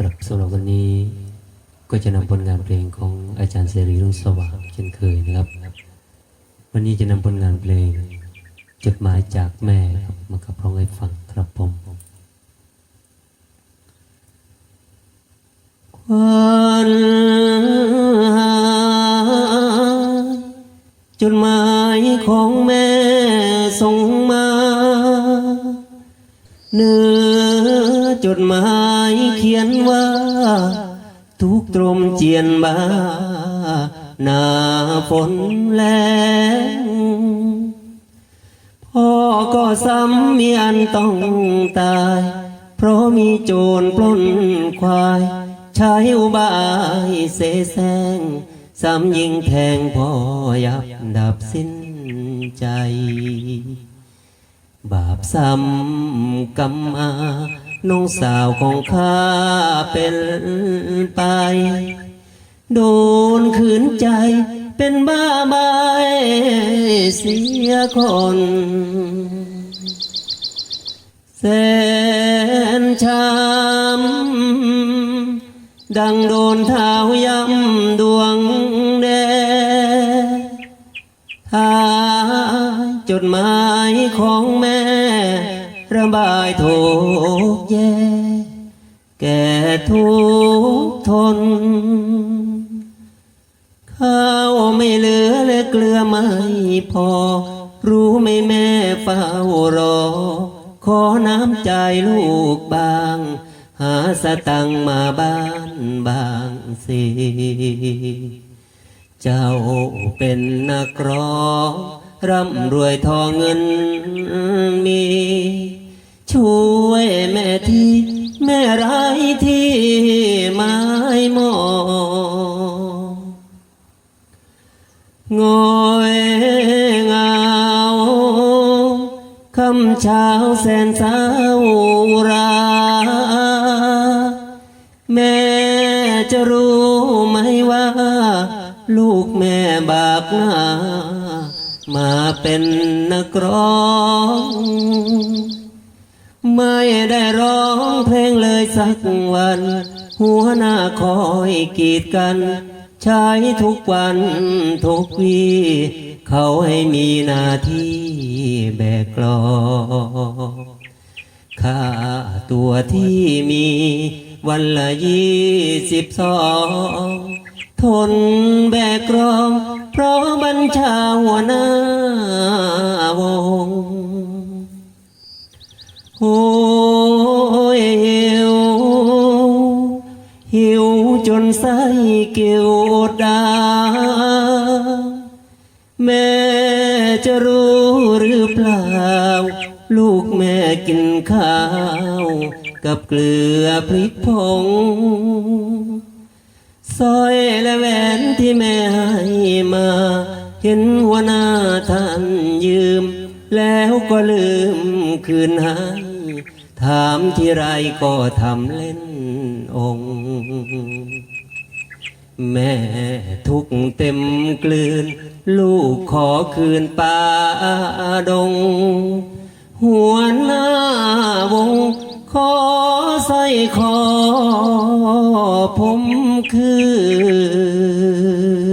ครับสำหรับวันนี้ก็จะนำผลงานเพลงของอาจารย์เสรีรุ่งสว่างเช่นเคยนะครับ วันนี้จะนำผลงานเพลง จดหมายจากแม่มากับร้องให้ฟังครับผม ควันจดหมายของแม่ส่งมา เนื้อจดหมายเขียนว่า ทุกตรมเจียนบาหน้าฝนแรงพ่อก็ซ้ำมีอันต้องตาย เพราะมีโจรปล้นควาย ใช้อุบายเสแสร้งซ้ำยิงแทงพ่อยับดับสิ้นใจ บาปซ้ำกรรมมาน้องสาวของข้าเป็นไป โดนขืนใจเป็นบ้าใบเสียคน แสนช้ำดังโดนเท้าย้ำดวง ดหมายของแม่ ระบายทุกแย่ แก่ทุกทน ข้าวไม่เหลือและเกลือไม่พอ รู้ไหมแม่เฝ้ารอ ขอน้ำใจลูกบาง หาสตังมาบ้านบางสิเจ้าเป็นนักร้อง ร่ำรวยทองเงินมี ช่วยแม่ที่แม่ไร้ที่ไม้มองอยเงาคำเช้าแสนเศร้ารา แม่จะรู้ไหมว่า ลูกแม่บาปหนา มาเป็นนักร้อง ไม่ได้ร้องเพลงเลยสักวัน หัวหน้าคอยกีดกัน ใช้ทุกวันทุกวีเขาให้มีหน้าที่แบกกลอค่าตัวที่มีวันละยี่สิบสอง ทนแบกรอง เพราะบัญชาหัวหน้าวงโอ้ยหิวหิวจนไส้เกี่ยวดา แม่จะรู้หรือเปล่า ลูกแม่กินข้าว กับเกลือพริกผง สร้อยและแหวนที่แม่ให้มา เห็นหัวหน้าท่านยืม แล้วก็ลืมคืนให้ถามที่ไรก็ทำเล่นองค์แม่ทุกเต็มกลืน ลูกขอคืนป่าดง หัวหน้าวงขอ อยคอผมคือ